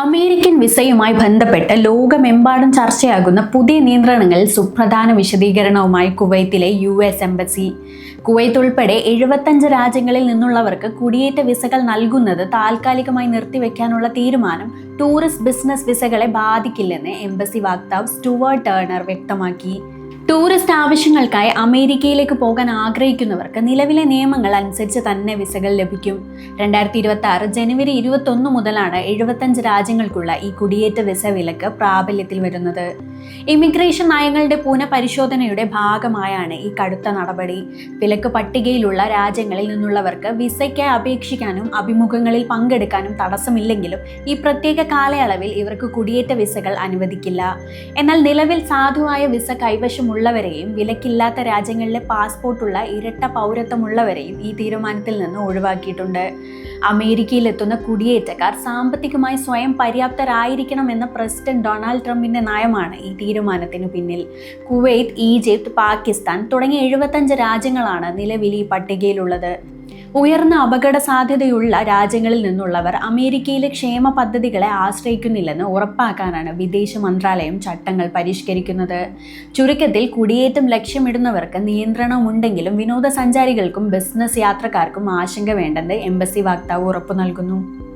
American വിസയുമായി ബന്ധപ്പെട്ട് ലോകമെമ്പാടും ചർച്ചയാകുന്ന പുതിയ നിയന്ത്രണങ്ങളിൽ സുപ്രധാന വിശദീകരണവുമായി കുവൈത്തിലെ യു എസ് എംബസി. കുവൈത്ത് ഉൾപ്പെടെ എഴുപത്തഞ്ച് രാജ്യങ്ങളിൽ നിന്നുള്ളവർക്ക് കുടിയേറ്റ വിസകൾ നൽകുന്നത് താൽക്കാലികമായി നിർത്തിവെക്കാനുള്ള തീരുമാനം ടൂറിസ്റ്റ് ബിസിനസ് വിസകളെ ബാധിക്കില്ലെന്ന് എംബസി വക്താവ് സ്റ്റുവർട്ട് ടേണർ വ്യക്തമാക്കി. ടൂറിസ്റ്റ് ആവശ്യങ്ങൾക്കായി അമേരിക്കയിലേക്ക് പോകാൻ ആഗ്രഹിക്കുന്നവർക്ക് നിലവിലെ നിയമങ്ങൾ അനുസരിച്ച് തന്നെ വിസകൾ ലഭിക്കും. രണ്ടായിരത്തി ഇരുപത്തി ആറ് ജനുവരി ഇരുപത്തൊന്ന് മുതലാണ് എഴുപത്തഞ്ച് രാജ്യങ്ങൾക്കുള്ള ഈ കുടിയേറ്റ വിസ വിലക്ക് പ്രാബല്യത്തിൽ വരുന്നത്. ഇമിഗ്രേഷൻ നയങ്ങളുടെ പുനഃപരിശോധനയുടെ ഭാഗമായാണ് ഈ കടുത്ത നടപടി. വിലക്ക് പട്ടികയിലുള്ള രാജ്യങ്ങളിൽ നിന്നുള്ളവർക്ക് വിസയ്ക്കായി അപേക്ഷിക്കാനും അഭിമുഖങ്ങളിൽ പങ്കെടുക്കാനും തടസ്സമില്ലെങ്കിലും ഈ പ്രത്യേക കാലയളവിൽ ഇവർക്ക് കുടിയേറ്റ വിസകൾ അനുവദിക്കില്ല. എന്നാൽ നിലവിൽ സാധുവായ വിസ കൈവശമുള്ളവരെയും വിലക്കില്ലാത്ത രാജ്യങ്ങളിലെ പാസ്പോർട്ടുള്ള ഇരട്ട പൗരത്വമുള്ളവരെയും ഈ തീരുമാനത്തിൽ നിന്ന് ഒഴിവാക്കിയിട്ടുണ്ട്. അമേരിക്കയിലെത്തുന്ന കുടിയേറ്റക്കാർ സാമ്പത്തികമായി സ്വയം പര്യാപ്തരായിരിക്കണം എന്ന പ്രസിഡന്റ് ഡൊണാൾഡ് ട്രംപിന്റെ നയമാണ് ഈ തീരുമാനത്തിന് പിന്നിൽ. കുവൈത്ത് ഈജിപ്ത് പാകിസ്ഥാൻ തുടങ്ങിയ എഴുപത്തഞ്ച് രാജ്യങ്ങളാണ് നിലവിൽ ഈ പട്ടികയിലുള്ളത്. ഉയർന്ന അപകട സാധ്യതയുള്ള രാജ്യങ്ങളിൽ നിന്നുള്ളവർ അമേരിക്കയിലെ ക്ഷേമ പദ്ധതികളെ ആശ്രയിക്കുന്നില്ലെന്ന് ഉറപ്പാക്കാനാണ് വിദേശ മന്ത്രാലയം ചട്ടങ്ങൾ പരിഷ്കരിക്കുന്നത്. ചുരുക്കത്തിൽ കുടിയേറ്റം ലക്ഷ്യമിടുന്നവർക്ക് നിയന്ത്രണമുണ്ടെങ്കിലും വിനോദസഞ്ചാരികൾക്കും ബിസിനസ് യാത്രക്കാർക്കും ആശങ്ക വേണ്ടെന്ന് എംബസി വക്താവ് ഉറപ്പു നൽകുന്നു